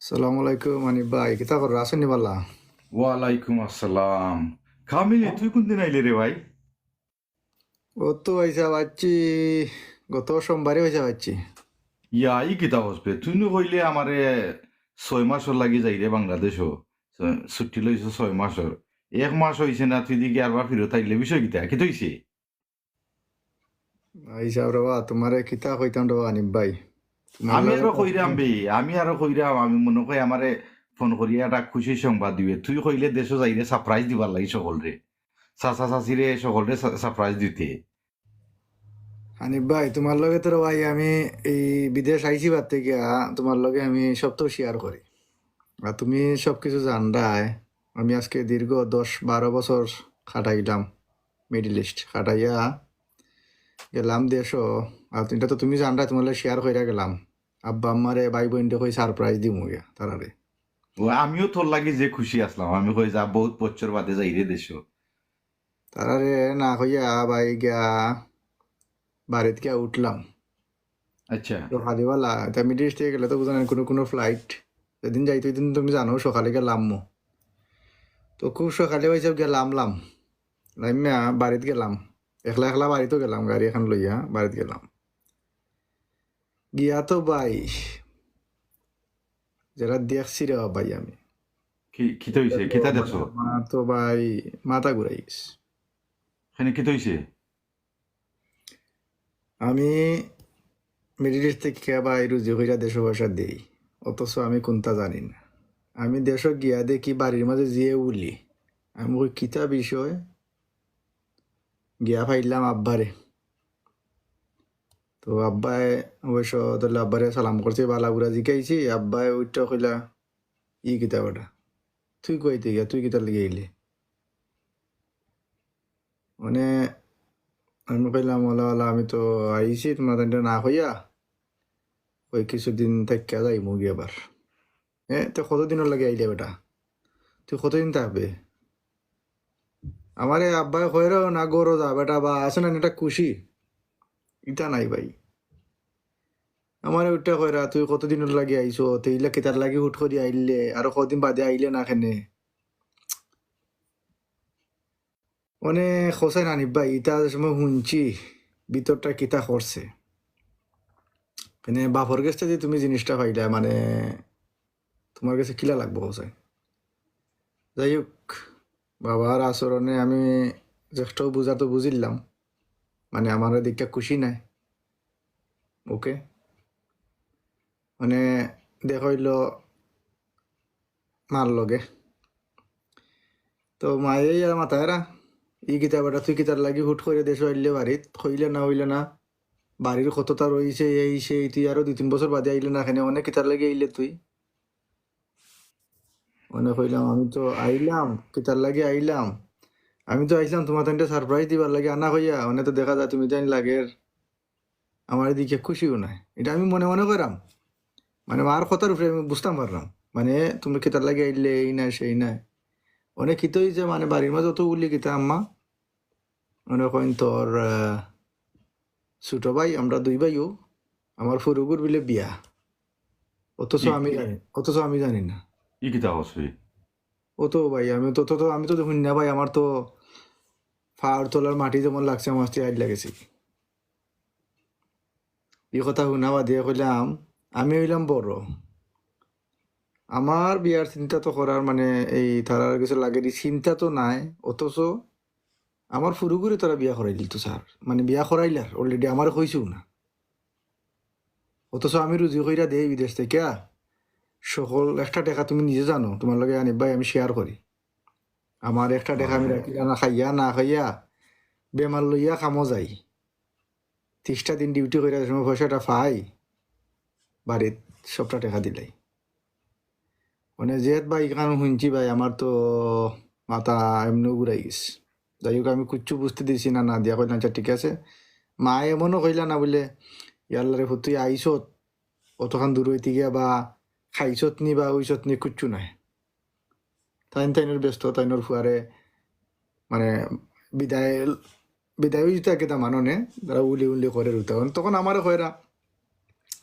সালাম আলাইকুম আনি ভাই কিতা কর আসেনি বালা ওয়ালাইকুম আসসালাম কামিলে তুই কোন দিন আইলে রে ভাই ও তো পয়সা পাচ্ছি গত সোমবারে পয়সা পাচ্ছি ইয়া ই কিতা হসবে তুই নো কইলে আমারে ছয় মাসর লাগি যাই রে বাংলাদেশও। ছুটি লইছ ছয় মাসর। এক মাস হইছে না তুই দিকে আরবার ফিরত আইলে বিষয় কিতা? কি হইছে? হিসাব রবা তোমারে কিতা কইতাম রবা আনি ভাই? আমি আরও কইরাম বে আমি আরও কইরাম আমি মনে কই আমারে ফোন করিয়া এটা খুশি সংবাদ দিবে। তুই কইলে দেশও যাইরে সারপ্রাইজ দিবার লাগি সকলরে চাচা চাচিরে সকলরে সারপ্রাইজ দিতে। হানিফ ভাই তোমার লগে তো ভাই আমি এই বিদেশ আইছি বাদ থেকে তোমার লগে আমি সব তো শেয়ার করি আর তুমি সব কিছু জানরায় আমি আজকে দীর্ঘ দশ বারো বছর খাটাইলাম মিডিল ইস্ট খাটাইয়া গেলাম দেশও আর তিনটা তো তুমি জানরা তোমার শেয়ার কইরা গেলাম। আব্বা আম্মারে ভাই বোনটা কই সারপ্রাইজ দিমু গিয়া তারারে। ও আমিও তোর লাগি যে খুশি আসলাম। আমি কই যা বহুত বছর বাদে যাইরে দেশও তারারে না কইয়া ভাই গিয়া বাড়িত গিয়া উঠলাম। আচ্ছা। তো সকালবেলা এটা মিডিল ইস্টে গেলে তো বুঝান কোনো কোনো ফ্লাইট যেদিন যাইতো ওই দিন তুমি জানো সকালে গেলাম মো তো খুব সকালে হয়েছে গেলাম লাম লামিয়া বাড়িত গেলাম। একলা একলা বাড়িতেও গেলাম গাড়ি এখন লইয়া বাড়িত গেলাম। গিয়া তো ভাই যারা দেখছি রে ভাই আমি কি কিতা হইছে কিতা দেখছ আমার তো ভাই মাথা ঘুরাই গেছে এখানে কিতা হইছে আমি থেকে ভাই রুজি হইয়া দেশ ভাষা দেই অথচ আমি কোনটা জানি না আমি দেশ গিয়া দেখি বাড়ির মাঝে জিয়ে উলি আমি ওই কিতা বিষয় গিয়া ফাইলাম আব্বারে তো আব্বাই অবশ্য তাহলে আব্বারে সালাম করছে বালাগুড়া জিকাইছি আব্বাই ওইটা কইলা, ই কিতা ওটা তুই কইতে গিয়া তুই কিতা লিগে আইলি? মানে আমি কইলাম, ওলা ওলা, আমি তো আইছি, তোমার না হইয়া ওই কিছুদিন থাকিয়া যাই মুগি আবার। এ, তো কতদিনের লাগে আইলে বেটা? তুই কতদিন থাকবে? আমারে আব্বাই কইর, না গরো যা বেটা, বা আছে না, এটা খুশি। ইটা নাই ভাই। আমার ওইটা কইরা, তুই কতদিনের লাগে আইছো? তেইলা কেতার লাগে হুট করি আইলে, আর কদিন বাদে আইলে না খেনে মানে খোসাই নানি ভাই ইটা সময় শুনছি ভিতরটা কিতা করছে? মানে বাপর কাছে যে তুমি জিনিসটা পাইলা মানে তোমার কাছে কিলা লাগবো খোসাই যাই হোক, বাবার আচরণে আমি জ্যেষ্ঠ বুঝা তো বুঝিলাম মানে আমার দিকটা খুশি নাই, ওকে? মানে দেখাইল মার লগে। তো মায়ে আর মাথায়রা ই কিতাব এটা তুই কিতার লাগি হুট করে দেশ আইলে বাড়িত হইলে না হইলে না, বাড়ির কতটা রয়েছে এই সেই, তুই আরও দুই তিন বছর বাদে আইলে না, এখানে অনেক কিতার লাগে আইলে তুই। মনে কইলাম, আমি তো আইলাম, কিতার লাগে আইলাম। আমি তো আইলাম তোমার তো সারপ্রাইজ দিবার লাগে। আনা হইয়া মানে তো দেখা যায়, তুমি জানি লাগের। আমার দিকে খুশিও নাই। এটা আমি মনে মনে করাম মানে মার কথার উপরে আমি বুঝতাম পারলাম। মানে তুমি কিতার লাগে আইলে এই নাই সেই নাই। অনেক কিত হয়েছে মানে বাড়ির মাঝে অত উল্লি কিতা আম্মা। মনে করেন তোর ছোট ভাই আমরা দুই ভাইও আমার ফুরুগুর বিলে বিয়া। অথচ আমি জানি অথচ আমি জানি না। ই কিতা হসবে ও তো ভাই আমি তো তো আমি তো দেখুন না ভাই আমার তো ফাড় তোলার মাটি যেমন লাগছে আমার আইড লাগেছে। এই কথা শুনা বা দিয়ে কইলাম আমি হইলাম বড়। আমার বিয়ার চিন্তা তো করার মানে এই তারার কিছু লাগে চিন্তা তো নাই, অথচ আমার ফুরুগুরে তোরা বিয়া করাই দিল তো স্যার। মানে বিয়া করাইলার অলরেডি আমার কইছেও না। অথচ আমি রুজি কইরা দেই বিদেশ থেকে সকল একটা টাকা তুমি নিজে জানো তোমার লগে আনি ভাই আমি শেয়ার করি। আমার একটা টাকা আমি রাখি না খাইয়া না খাইয়া বেমার লইয়া কামো যাই ত্রিশটা দিন ডিউটি করে সময় পয়সাটা পাই বাড়িত সবটা টাকা দিলাই। মানে যেহেত ভাই এখানে শুনছি ভাই আমার তো মাথা এমনি ঘুরাই গেছে। যাই হোক, আমি কুচ্ছু বুঝতে দিছি না না দিয়া কইলাম আচ্ছা ঠিক আছে। মা এমনও কইলা না বলে ইয়াল্লারে তুই আইসত অতখান দূর হইতে গিয়া বা খাইছত নি বা ওইছত নি কুচ্ছু নাই। তাইন তাইনের ব্যস্ত তাইনের ফুয়ারে মানে বিদায় বিদায় হইতে থাকে তা মাননে তারা উলি উলি করে রুতা তখন আমারও কয়রা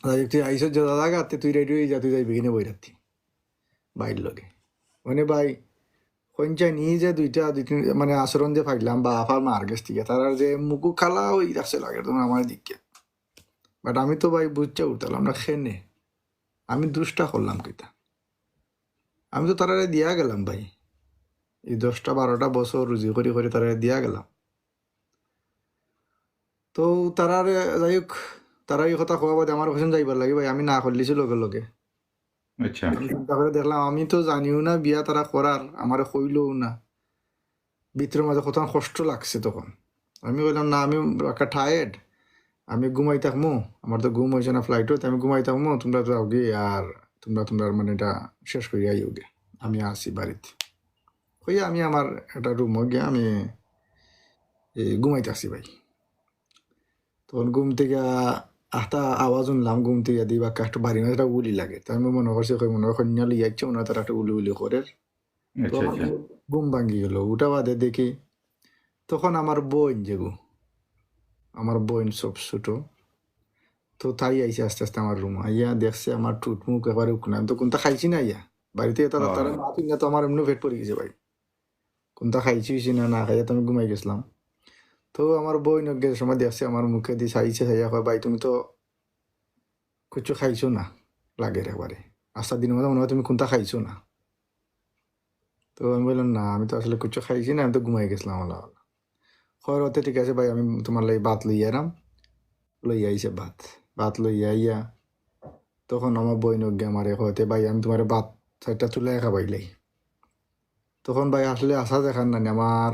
তুই আইসত যা গাতে তুই রেডি হয়ে যা তুই যাই বিঘিনে বই রাখতি বাইর লগে মানে ভাই কঞ্চা নিয়ে যে দুইটা দুই তিন মানে আচরণ যে পাইলাম বা আফার মার গেছ থেকে তারা যে মুকু খালা ওই রাখছে লাগে তোমার আমার দিকে বাট আমি তো ভাই বুঝতে উঠতাম না খেনে আমি দুষ্টা করলাম কিতা আমি তো তারা দিয়া গেলাম ভাই এই দশটা বারোটা বছর রুজি করে করে তারা দিয়া গেলাম তো তারার যাই হোক তারা এই কথা কোয়া বাদে আমার ওখানে যাইবার লাগে ভাই আমি না করলিছি লগে লগে। আচ্ছা। দেখলাম আমি তো জানিও না বিয়া তারা করার আমার কইলও না। ভিতরের মাঝে কত কষ্ট লাগছে তখন। আমি বললাম না আমি একটা টায়ার্ড আমি ঘুমাই থাকব আমার তো ঘুম হয়েছে না ফ্লাইটও আমি ঘুমাই থাকব তোমরা তো আগে আর তোমরা তোমরা মানে এটা শেষ করিয়া আইওগে। আমি আসি বাড়িতে হইয়া আমি আমার একটা রুম গিয়ে আমি ঘুমাইতে আসি ভাই। তখন ঘুম থেকে একটা আওয়াজ শুনলাম ঘুম থেকে দিই বা একটা বাড়ি একটা উলি লাগে। তাই আমি মনে করছি মনে হয় কন্যা লিয়ে যাচ্ছে মনে হয় তারা একটা উলি উলি করে ঘুম ভাঙ্গি গেল। ওটা বাদে দেখি তখন আমার বোন যেগু আমার বোন সব ছোট তো তাই আইসে আস্তে আস্তে আমার রুম আইয়া দেখছে আমার টুট মুখ এবারে আমি তো কোনটা খাইছি না ইয়া বাড়িতে তারা। তারা না তো আমার এমনি পেট পড়ে গেছে ভাই। কোনটা খাইছি না না খাইয়া তো আমি ঘুমাই গেছিলাম। তো আমার বই নগে সময় দেখছে আমার মুখে দিয়ে চাইছে চাইয়া কয়, ভাই, তুমি তো কিছু খাইছো না? লাগে একবারে। আস্তা দিনের মধ্যে মনে হয় তুমি কোনটা খাইছো না। তো আমি বললাম, না, আমি তো আসলে কিছু খাইছি না, আমি তো ঘুমাই গেছিলাম, আল্লাহ আল্লাহ। হয় রতে ঠিক আছে, ভাই, আমি তোমার লাই ভাত লই এরাম লই আইছে ভাত। ভাত লই আইয়া তখন আমার বই নগে আমারে হতে ভাই, আমি তোমার ভাত চারটা তুলে খাবাইলাই তখন ভাই আসলে আশা দেখান না আমার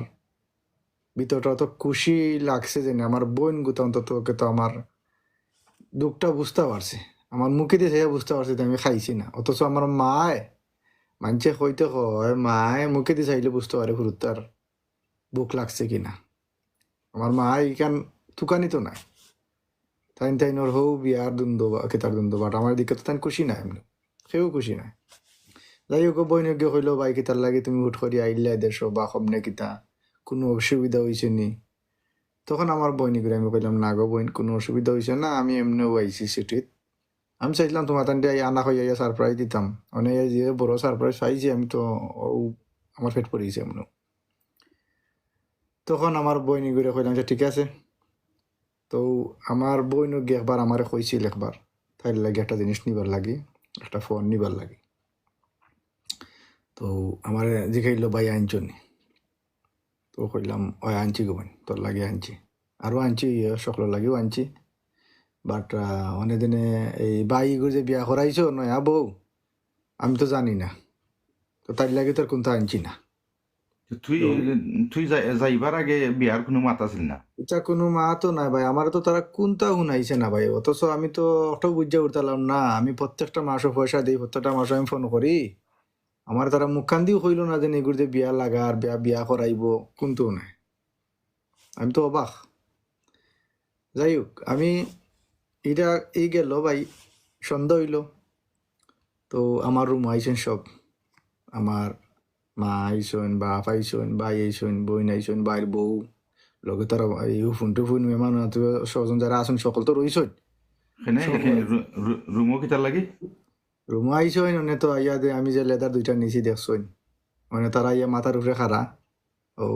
ভিতরটা তো খুশি লাগছে যে আমার বোন গুতা অন্তত ওকে তো আমার দুঃখটা বুঝতে পারছে। আমার মুখে দিয়ে সেটা বুঝতে পারছে আমি খাইছি না। অথচ আমার মায়, মানছে হইতে হয়, মায় মুখে দিয়ে চাইলে বুঝতে পারে হুরুতার বুক লাগছে কি না। আমার মা ইকান তুকানি তো নাই। তাই তাই নর হৌ বিয়ার দ্বন্দ্ব বা, কেতার দ্বন্দ্ব বাট আমার দিকে তো তাই খুশি নাই এমনি। সেও খুশি নাই। যাই হোক বৈনজ্ঞ হইল বাই কিতার লাগে তুমি হুট করি আইলে দেশ বা কমনে কিতা। কোনো অসুবিধা হয়েছে নি। তখন আমার বইনি করে আমি কইলাম, না গো বইন, কোনো অসুবিধা হয়েছে না, আমি এমনিও আইছি সিটিত আমি চাইছিলাম তোমার তান্ডে আনা আইয়া সারপ্রাইজ দিতাম। মানে যে বড় সারপ্রাইজ পাইছি আমি তো আমার পেট পড়েছে এমন তখন আমার বইনি করে কইলাম যে, ঠিক আছে। তো আমার বইন গিয়ে একবার আমার কইছিল একবার তাই লাগে একটা জিনিস নিবার লাগি, একটা ফোন নিবার লাগি। তো আমার জিখাইলো ভাই আনছনি তো কইলাম ওই আনছি গোবেন তোর লাগে আনছি আরও আনছি সকলের লাগেও আনছি বাট অনেক দিনে এই বাই যে বিয়া করাইছো নয়া বউ আমি তো জানি না তো তার লাগে তোর কোনটা আনছি না তুই তুই যাইবার আগে বিয়ার কোনো মাত আছিল না এটা কোনো নাই ভাই আমার তো তারা কোনটা শুনাইছে না ভাই অথচ আমি তো অত বুঝে উঠতাম না আমি প্রত্যেকটা মাসও পয়সা দিই প্রত্যেকটা মাসে আমি ফোন করি আমার তারা মুখান দিও হইল না যে এগুলো যে বিয়া লাগা আর বিয়া বিয়া করাইব কোনটাও নাই। আমি তো অবাক। যাই হোক আমি এটা এই গেল ভাই সন্ধ্যা হইল। তো আমার রুম আইসেন সব। আমার মা আইসেন বাপ আইসেন ভাই আইসেন বোন আইসেন ভাইয়ের বউ। লগে তারা এই ফোন টু ফোন মেহমান স্বজন যারা আছেন সকল তো রইছেন। রুমও কিতার লাগি? রুম আইসেন অনে তো আইয়া দে আমি যে লেদার দুইটা নিচে দেখছেন মানে তারা ইয়া মাথার উপরে খারা ও